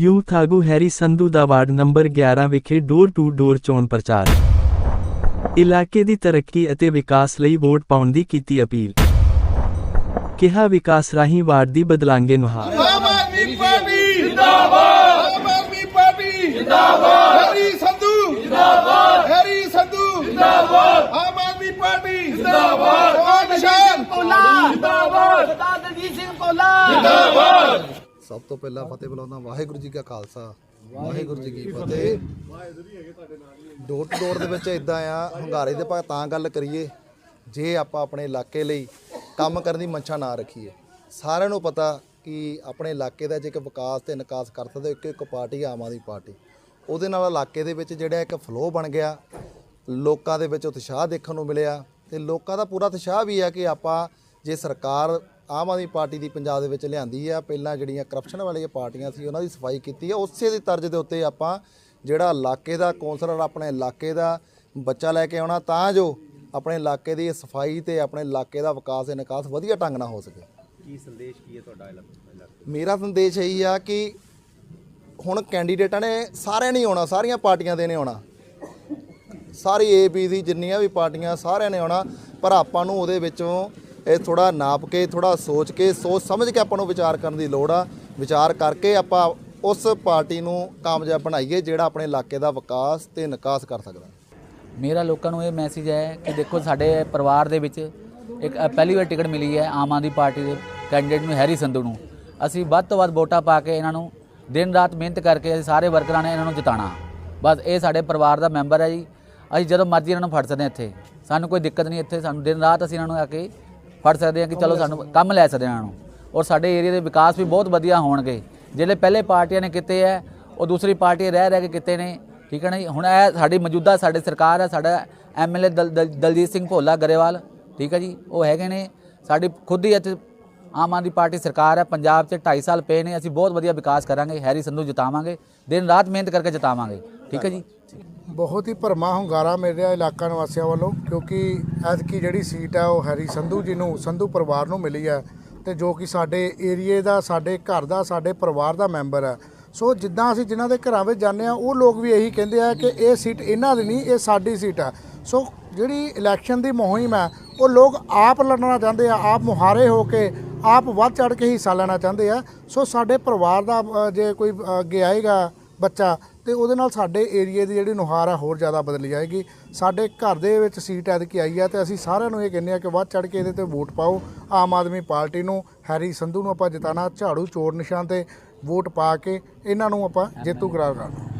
Youth ਆਗੂ Harry Sandhu ਦਾ ward number 11 ਵਿਖੇ ਡੋਰ ਟੂ ਡੋਰ ਚੋਣ ਪ੍ਰਚਾਰ। ਇਲਾਕੇ ਦੀ ਤਰੱਕੀ ਅਤੇ ਵਿਕਾਸ ਲਈ ਵੋਟ ਪਾਉਣ ਦੀ ਕੀਤੀ ਅਪੀਲ। ਕਿਹਾ ਵਿਕਾਸ ਰਾਹੀਂ ਵਾਰਡ ਦੀ ਬਦਲਾਂਗੇ ਨੁਹਾਰ। ਆਮ ਆਦਮੀ ਪਾਰਟੀ ਜਿੰਦਾਬਾਦ। ਆਮ ਆਦਮੀ ਪਾਰਟੀ ਜਿੰਦਾਬਾਦ। ਹੈਰੀ ਸੰਧੂ ਜਿੰਦਾਬਾਦ। ਹੈਰੀ ਸੰਧੂ ਜਿੰਦਾਬਾਦ। ਆਮ ਆਦਮੀ ਪਾਰਟੀ ਜਿੰਦਾਬਾਦ। ਨਿਸ਼ਾਨ ਕੋਲਾ ਜਿੰਦਾਬਾਦ ਸਰਦਾਰ ਦਲਜੀਤ ਸਿੰਘ ਕੋਲਾ ਸਭ ਤੋਂ ਪਹਿਲਾਂ ਫਤਿਹ ਬੁਲਾਉਂਦਾ ਵਾਹਿਗੁਰੂ ਜੀ ਕਾ ਖਾਲਸਾ ਵਾਹਿਗੁਰੂ ਜੀ ਕੀ ਫਤਿਹ। ਡੋਰ ਟੂ ਡੋਰ ਦੇ ਵਿੱਚ ਇਦਾਂ ਆ ਹੰਗਾਰੇ ਦੇ ਭਾਗ ਤਾਂ ਗੱਲ ਕਰੀਏ ਜੇ ਆਪਾਂ ਆਪਣੇ ਇਲਾਕੇ ਲਈ ਕੰਮ ਕਰਨ ਦੀ ਮਨਸ਼ਾ ਨਾ ਰੱਖੀਏ। ਸਾਰਿਆਂ ਨੂੰ ਪਤਾ ਕਿ ਆਪਣੇ ਇਲਾਕੇ ਦਾ ਜੇ ਇੱਕ ਵਿਕਾਸ ਤੇ ਨਿਕਾਸ ਕਰ ਸਕਦੇ ਇੱਕ ਇੱਕ ਪਾਰਟੀ ਆਮ ਆਦਮੀ ਪਾਰਟੀ। ਉਹਦੇ ਨਾਲ ਇਲਾਕੇ ਦੇ ਵਿੱਚ ਜਿਹੜਾ ਇੱਕ ਫਲੋ ਬਣ ਗਿਆ ਲੋਕਾਂ ਦੇ ਵਿੱਚ ਉਤਸ਼ਾਹ ਦੇਖਣ ਨੂੰ ਮਿਲਿਆ ਤੇ ਲੋਕਾਂ ਦਾ ਪੂਰਾ ਉਤਸ਼ਾਹ ਵੀ ਹੈ ਕਿ ਆਪਾਂ ਜੇ ਸਰਕਾਰ ਆਮ ਆਦਮੀ ਪਾਰਟੀ ਦੀ ਪੰਜਾਬ ਦੇ ਵਿੱਚ ਲਿਆਂਦੀ ਆ। ਪਹਿਲਾਂ ਜਿਹੜੀਆਂ ਕਰਪਸ਼ਨ ਵਾਲੀਆਂ ਪਾਰਟੀਆਂ ਸੀ ਉਹਨਾਂ ਦੀ ਸਫ਼ਾਈ ਕੀਤੀ ਆ। ਉਸੇ ਦੀ ਤਰਜ਼ ਦੇ ਉੱਤੇ ਆਪਾਂ ਜਿਹੜਾ ਇਲਾਕੇ ਦਾ ਕੌਂਸਲਰ ਆਪਣੇ ਇਲਾਕੇ ਦਾ ਬੱਚਾ ਲੈ ਕੇ ਆਉਣਾ ਤਾਂ ਜੋ ਆਪਣੇ ਇਲਾਕੇ ਦੀ ਸਫ਼ਾਈ ਤੇ ਆਪਣੇ ਇਲਾਕੇ ਦਾ ਵਿਕਾਸ ਤੇ ਨਿਕਾਸ ਵਧੀਆ ਢੰਗ ਨਾਲ ਹੋ ਸਕੇ। ਕੀ ਸੰਦੇਸ਼ ਕੀ ਹੈ ਤੁਹਾਡਾ ਇਲਾਕੇ ਮੇਰਾ ਸੰਦੇਸ਼ ਇਹੀ ਆ ਕਿ ਹੁਣ ਕੈਂਡੀਡੇਟਾਂ ਨੇ ਸਾਰਿਆਂ ਨੇ ਆਉਣਾ ਸਾਰੀਆਂ ਪਾਰਟੀਆਂ ਦੇ ਨੇ ਆਉਣਾ। ਸਾਰੀ ਏ ਬੀ ਦੀ ਜਿੰਨੀਆਂ ਵੀ ਪਾਰਟੀਆਂ ਸਾਰਿਆਂ ਨੇ ਆਉਣਾ ਪਰ ਆਪਾਂ ਨੂੰ ਉਹਦੇ ਵਿੱਚੋਂ ਇਹ ਥੋੜਾ ਨਾਪ ਕੇ ਥੋੜਾ ਸੋਚ ਕੇ, ਸੋਚ ਸਮਝ ਕੇ ਆਪਾਂ ਨੂੰ ਵਿਚਾਰ ਕਰਨ ਦੀ ਲੋੜ ਆ। ਵਿਚਾਰ ਕਰਕੇ ਆਪਾਂ ਉਸ ਪਾਰਟੀ ਨੂੰ ਕਾਮਯਾਬ ਬਣਾਈਏ ਜਿਹੜਾ ਆਪਣੇ ਇਲਾਕੇ ਦਾ ਵਿਕਾਸ ਤੇ ਨਿਕਾਸ ਕਰ ਸਕਦਾ। ਮੇਰਾ ਲੋਕਾਂ ਨੂੰ ਇਹ ਮੈਸੇਜ ਹੈ ਕਿ ਦੇਖੋ ਸਾਡੇ ਪਰਿਵਾਰ ਦੇ ਵਿੱਚ ਇੱਕ ਪਹਿਲੀ ਵਾਰ ਟਿਕਟ ਮਿਲੀ ਹੈ ਆਮ ਆਦਮੀ ਪਾਰਟੀ ਦੇ ਕੈਂਡੀਡੇਟ ਨੂੰ, ਹੈਰੀ ਸੰਧੂ ਨੂੰ। ਅਸੀਂ ਵੱਧ ਤੋਂ ਵੱਧ ਵੋਟਾਂ ਪਾ ਕੇ ਇਹਨਾਂ ਨੂੰ ਦਿਨ ਰਾਤ ਮਿਹਨਤ ਕਰਕੇ ਅਸੀਂ ਸਾਰੇ ਵਰਕਰਾਂ ਨੇ ਇਹਨਾਂ ਨੂੰ ਜਿਤਾਣਾ ਬਸ ਇਹ ਸਾਡੇ ਪਰਿਵਾਰ ਦਾ ਮੈਂਬਰ ਹੈ ਜੀ। ਅਸੀਂ ਜਦੋਂ ਮਰਜ਼ੀ ਇਹਨਾਂ ਨੂੰ ਫੜ ਸਕਦੇ ਹਾਂ ਇੱਥੇ। ਸਾਨੂੰ ਕੋਈ ਦਿੱਕਤ ਨਹੀਂ ਇੱਥੇ, ਸਾਨੂੰ ਦਿਨ ਰਾਤ ਅਸੀਂ ਇਹਨਾਂ ਨੂੰ ਆ ਕੇ ਫੜ ਸਕਦੇ ਹਾਂ ਕਿ ਚਲੋ ਸਾਨੂੰ ਕੰਮ ਲੈ ਸਕਦੇ ਹਾਂ ਇਹਨਾਂ ਨੂੰ ਔਰ ਸਾਡੇ ਏਰੀਆ ਦੇ ਵਿਕਾਸ ਵੀ ਬਹੁਤ ਵਧੀਆ ਹੋਣਗੇ। ਜਿਹੜੇ ਪਹਿਲੇ ਪਾਰਟੀਆਂ ਨੇ ਕੀਤੇ ਹੈ ਉਹ ਦੂਸਰੀ ਪਾਰਟੀ ਰਹਿ ਰਹਿ ਕੇ ਕੀਤੇ ਨੇ, ਠੀਕ ਹੈ ਨਾ ਜੀ? ਹੁਣ ਇਹ ਸਾਡੀ ਮੌਜੂਦਾ ਸਾਡੇ ਸਰਕਾਰ ਹੈ ਸਾਡਾ ਐਮਐਲਏ ਦਲਜੀਤ ਸਿੰਘ ਭੋਲਾ ਗਰੇਵਾਲ, ਠੀਕ ਹੈ ਜੀ? ਉਹ ਹੈਗੇ ਨੇ। ਸਾਡੀ ਖੁਦ ਹੀ ਇੱਥੇ ਆਮ ਆਦਮੀ ਪਾਰਟੀ ਸਰਕਾਰ ਹੈ ਪੰਜਾਬ 'ਚ 2.5 ਸਾਲ ਪਏ ਨੇ, ਅਸੀਂ ਬਹੁਤ ਵਧੀਆ ਵਿਕਾਸ ਕਰਾਂਗੇ, ਹੈਰੀ ਸੰਧੂ ਜਿਤਾਵਾਂਗੇ, ਦਿਨ ਰਾਤ ਮਿਹਨਤ ਕਰਕੇ ਜਿਤਾਵਾਂਗੇ, ਠੀਕ ਹੈ ਜੀ? ਬਹੁਤ ਹੀ ਭਰਮਾ ਹੁੰਗਾਰਾ ਮਿਲ ਰਿਹਾ ਇਲਾਕਾ ਨਿਵਾਸੀਆਂ ਵੱਲੋਂ, ਕਿਉਂਕਿ ਐਤਕੀ ਜਿਹੜੀ ਸੀਟ ਹੈ ਉਹ ਹੈਰੀ ਸੰਧੂ ਜੀ ਨੂੰ, ਸੰਧੂ ਪਰਿਵਾਰ ਨੂੰ ਮਿਲੀ ਹੈ ਤੇ ਜੋ ਕਿ ਸਾਡੇ ਏਰੀਏ ਦਾ, ਸਾਡੇ ਘਰ ਦਾ, ਸਾਡੇ ਪਰਿਵਾਰ ਦਾ ਮੈਂਬਰ ਹੈ ਸੋ ਜਿੱਦਾਂ ਅਸੀਂ ਜਿਨ੍ਹਾਂ ਦੇ ਘਰਾਂ ਵਿੱਚ ਜਾਂਦੇ ਆ, ਉਹ ਲੋਕ ਵੀ ਇਹੀ ਕਹਿੰਦੇ ਆ ਕਿ ਇਹ ਸੀਟ ਇਹਨਾਂ ਦੀ ਨਹੀਂ, ਇਹ ਸਾਡੀ ਸੀਟ ਹੈ ਸੋ ਜਿਹੜੀ ਇਲੈਕਸ਼ਨ ਦੀ ਮੁਹਿੰਮ ਹੈ ਉਹ ਲੋਕ ਆਪ ਲੜਨਾ ਚਾਹੁੰਦੇ ਆ, ਆਪ ਮੁਹਾਰੇ ਹੋ ਕੇ ਆਪ ਵੱਧ ਚੜ ਕੇ ਹਿੱਸਾ ਲੈਣਾ ਚਾਹੁੰਦੇ ਆ। ਸੋ ਸਾਡੇ ਪਰਿਵਾਰ ਦਾ ਜੇ ਕੋਈ ਅੱਗੇ ਆਏਗਾ ਬੱਚਾ ਤੇ ਉਹਦੇ ਨਾਲ ਸਾਡੇ ਏਰੀਏ ਦੀ ਜਿਹੜੀ ਨੁਹਾਰ ਹੈ ਹੋਰ ਜ਼ਿਆਦਾ ਬਦਲ ਜਾਏਗੀ ਸਾਡੇ ਘਰ ਦੇ ਵਿੱਚ ਸੀਟ ਐਤਕੀ ਆਈ ਆ ਤੇ ਅਸੀਂ ਸਾਰਿਆਂ ਨੂੰ ਇਹ ਕਹਿੰਦੇ ਆ ਕਿ ਵੱਧ ਚੜ ਕੇ ਇਹਦੇ ਤੇ ਵੋਟ ਪਾਓ। ਆਮ ਆਦਮੀ ਪਾਰਟੀ ਨੂੰ, ਹੈਰੀ ਸੰਧੂ ਨੂੰ ਆਪਾਂ ਜਿਤਾਣਾ ਝਾੜੂ ਚੋਰ ਨਿਸ਼ਾਨ ਤੇ ਵੋਟ ਪਾ ਕੇ ਇਹਨਾਂ ਨੂੰ ਆਪਾਂ ਜੇਤੂ ਕਰਾਰ ਕਰਨਾ।